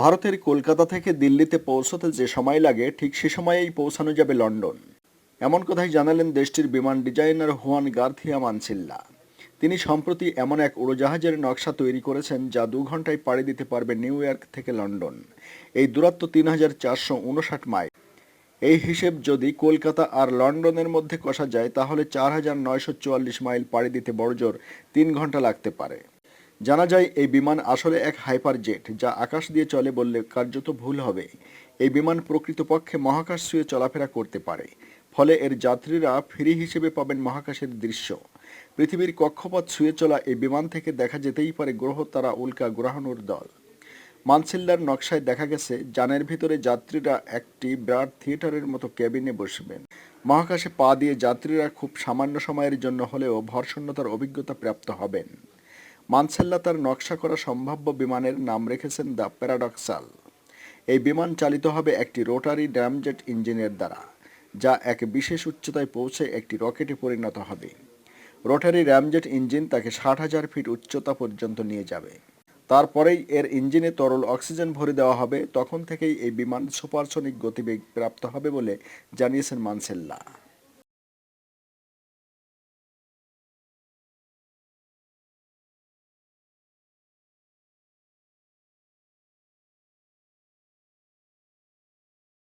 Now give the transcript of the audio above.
ভারতের কলকাতা থেকে দিল্লিতে পৌঁছতে যে সময় লাগে, ঠিক সে সময়েই পৌঁছানো যাবে লন্ডন। এমন কথাই জানালেন দেশটির বিমান ডিজাইনার হুয়ান গার্থিয়া মানসিল্লা। তিনি সম্প্রতি এমন এক উড়োজাহাজের নকশা তৈরি করেছেন, যা দু ঘন্টায় পাড়ি দিতে পারবে নিউ ইয়র্ক থেকে লন্ডন। এই দূরত্ব তিন হাজার চারশো উনষাট মাইল। এই হিসেব যদি কলকাতা আর লন্ডনের মধ্যে কষা যায়, তাহলে চার হাজার নয়শো চুয়াল্লিশ মাইল পাড়ি দিতে বড়জোর তিন ঘণ্টা লাগতে পারে। জানা যায়, এই বিমান আসলে এক হাইপার জেট যা আকাশ দিয়ে চলে বললে কার্যত ভুল হবে। এই বিমান প্রকৃতপক্ষে মহাকাশ ছুঁয়ে চলাফেরা করতে পারে। ফলে এর যাত্রীরা ফ্রি হিসেবে পাবেন মহাকাশের দৃশ্য। পৃথিবীর কক্ষপথ ছুঁয়ে চলা এই বিমান থেকে দেখা যেতেই পারে গ্রহ তারা উল্কা গ্রহাণুর দল। মানসিল্লার নকশায় দেখা গেছে, যানের ভিতরে যাত্রীরা একটি বিরাট থিয়েটারের মতো ক্যাবিনে বসবেন। মহাকাশে পা দিয়ে যাত্রীরা খুব সামান্য সময়ের জন্য হলেও ভরশূন্যতার অভিজ্ঞতা প্রাপ্ত হবেন। মানসেল্লা তার নকশা করা সম্ভাব্য বিমানের নাম রেখেছেন দ্য প্যারাডক্সাল। এই বিমান চালিত হবে একটি রোটারি ড্যামজেট ইঞ্জিনের দ্বারা, যা এক বিশেষ উচ্চতায় পৌঁছে একটি রকেটে পরিণত হবে। রোটারি র্যামজেট ইঞ্জিন তাকে ষাট হাজার ফিট উচ্চতা পর্যন্ত নিয়ে যাবে। তারপরেই এর ইঞ্জিনে তরল অক্সিজেন ভরে দেওয়া হবে, তখন থেকেই এই বিমান সুপারসনিক গতিবেগ প্রাপ্ত হবে বলে জানিয়েছেন মানসেল্লা।